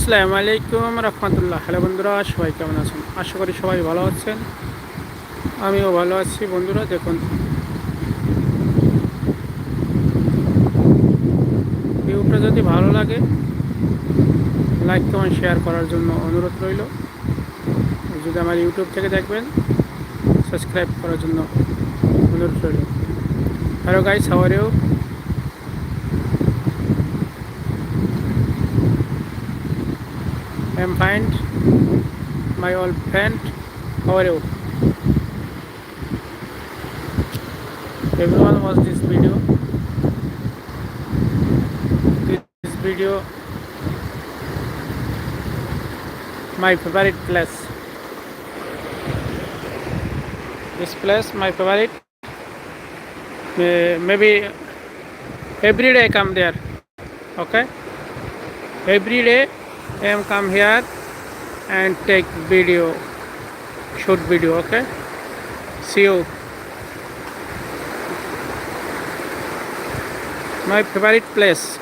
আসসালামু আলাইকুম রহমতুল্লাহ। হ্যালো বন্ধুরা, সবাই কেমন আছেন? আশা করি সবাই ভালো আছেন। আমিও ভালো আছি বন্ধুরা, দেখুন। ভিডিওটা যদি ভালো লাগে, লাইক, কমেন্ট, শেয়ার করার জন্য অনুরোধ রইল। যদি আমার ইউটিউব থেকে দেখবেন, সাবস্ক্রাইব করার জন্য অনুরোধ রইল। Hello guys how are you I am fine. My old friend, how are you? Everyone watch this video. This video, my favorite place. This place, my favorite. May- Maybe every day I come there. Okay. Every day am come here and take video, shoot video. Okay. See you. My favorite place.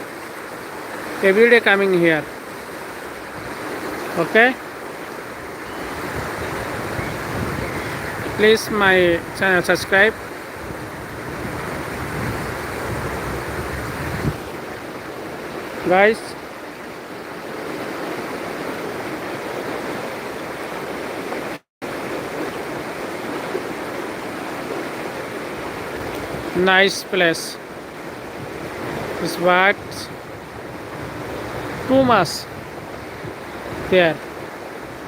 Every day coming here. Okay. Please my channel subscribe. Guys, nice place. This what too much there,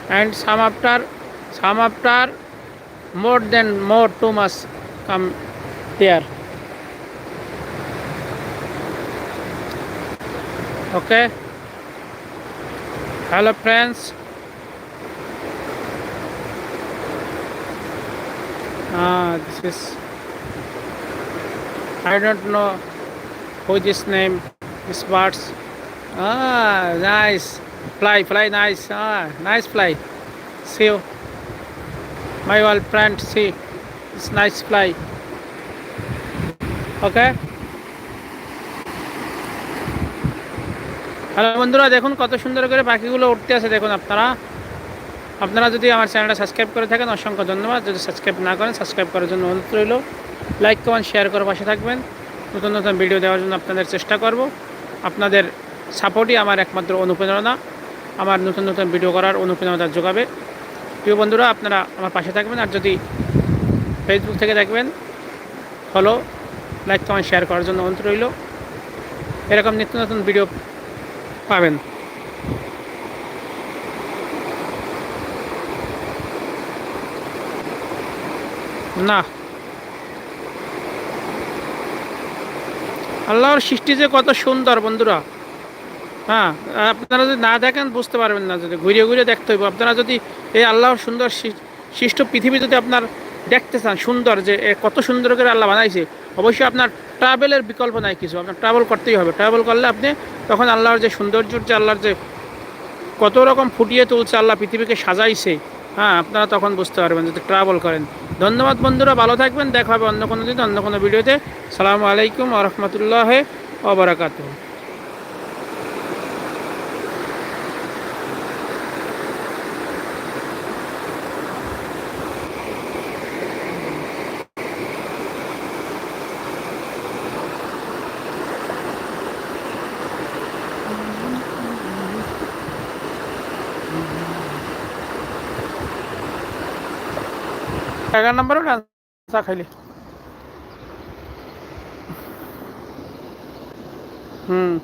and some after some after more than more too much come there. Okay. Hello friends. Ah, this is I don't know who this name, this birds. Ah, nice. Fly, fly, nice. Ah, nice fly. See you. My old friend, see. It's nice fly. Okay? হ্যালো বন্ধুরা দেখুন কত সুন্দর করে পাখিগুলো উঠতে আছে দেখুন আপনারা আপনারা যদি আমার চ্যানেলটা সাবস্ক্রাইব করে থাকেন অসংখ্য ধন্যবাদ যদি সাবস্ক্রাইব না করেন সাবস্ক্রাইব করার জন্য অনুরোধ রইল লাইক কমেন্ট শেয়ার করে পাশে থাকবেন। নতুন নতুন ভিডিও দেওয়ার জন্য আপনাদের চেষ্টা করব। আপনাদের সাপোর্টই আমার একমাত্র অনুপ্রেরণা। আমার নতুন নতুন ভিডিও করার অনুপ্রেরণা যোগাবে। প্রিয় বন্ধুরা, আপনারা আমার পাশে থাকবেন আর যদি ফেসবুক থেকে দেখবেন ফলো লাইক কমেন্ট শেয়ার করার জন্য অনুরোধ রইল। এরকম নিত্য নতুন ভিডিও পাবেন। না। আল্লাহর সৃষ্টি যে কত সুন্দর, বন্ধুরা। হ্যাঁ আপনারা যদি না দেখেন, বুঝতে পারবেন না, যদি ঘুরে ঘুরে দেখতে হইব। আপনারা যদি এই আল্লাহর সুন্দর সৃষ্ট পৃথিবী যদি আপনার দেখতে চান, সুন্দর যে কত সুন্দর করে আল্লাহ বানাইছে, অবশ্যই আপনার ট্রাভেলের বিকল্প নাই কিছু। আপনার ট্রাভেল করতেই হবে। ট্রাভেল করলে আপনি তখন আল্লাহর যে সৌন্দর্য যে, আল্লাহর যে কত রকম ফুটিয়ে তুলছে, আল্লাহ পৃথিবীকে সাজাইছে। হ্যাঁ আপনারা তখন বুঝতে পারবেন যদি ট্রাভেল করেন। ধন্যবাদ বন্ধুরা, ভালো থাকবেন, দেখা হবে অন্য কোনো দিন, অন্য কোনো ভিডিওতে সালামু আলাইকুম আ রহমতুল্লাহ ওবরাকাত सगळ्या नंबर डान्स खाली हम्म.